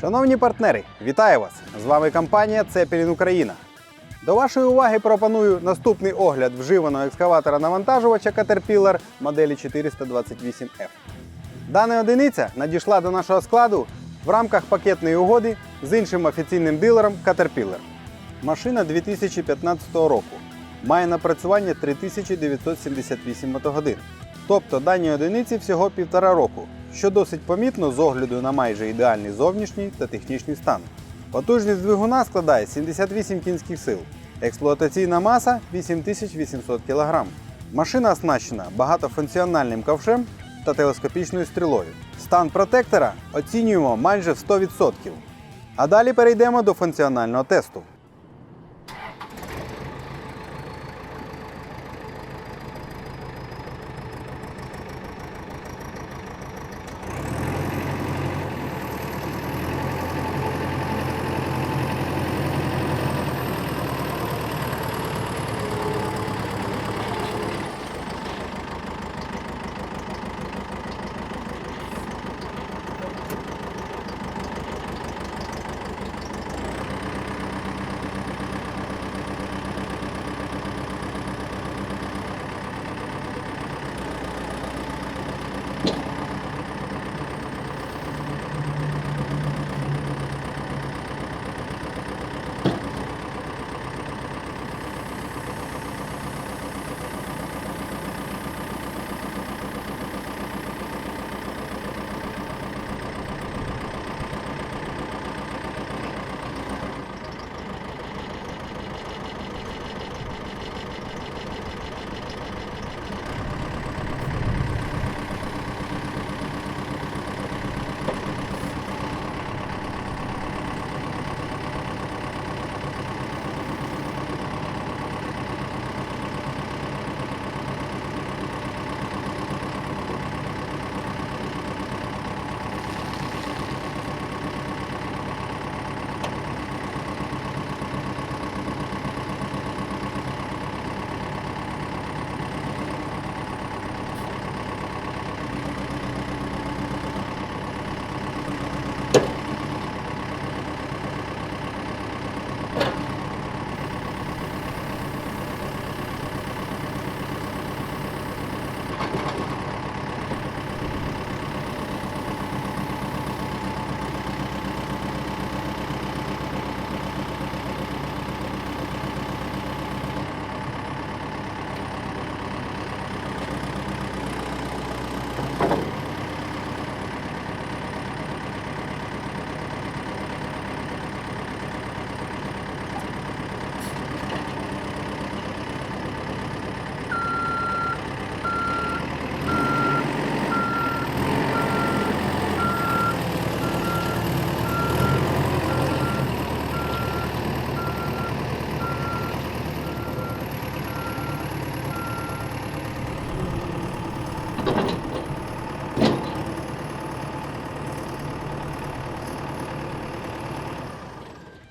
Шановні партнери, вітаю вас! З вами компанія Цепелін Україна. До вашої уваги пропоную наступний огляд вживаного екскаватора навантажувача Caterpillar моделі 428F. Дана одиниця надійшла до нашого складу в рамках пакетної угоди з іншим офіційним дилером Caterpillar. Машина 2015 року. Має напрацювання 3978 мотогодин. Тобто даній одиниці всього півтора року, що досить помітно з огляду на майже ідеальний зовнішній та технічний стан. Потужність двигуна складає 78 кінських сил, експлуатаційна маса 8800 кг. Машина оснащена багатофункціональним ковшем та телескопічною стрілою. Стан протектора оцінюємо майже в 100%. А далі перейдемо до функціонального тесту.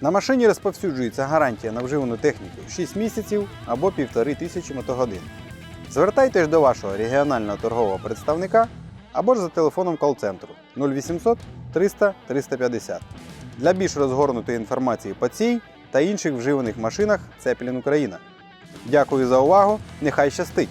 На машині розповсюджується гарантія на вживану техніку 6 місяців або 1,5 тисячі мотогодин. Звертайтесь до вашого регіонального торгового представника або ж за телефоном кол-центру 0800 300 350 для більш розгорнутої інформації по цій та інших вживаних машинах Цепелін Україна. Дякую за увагу! Нехай щастить!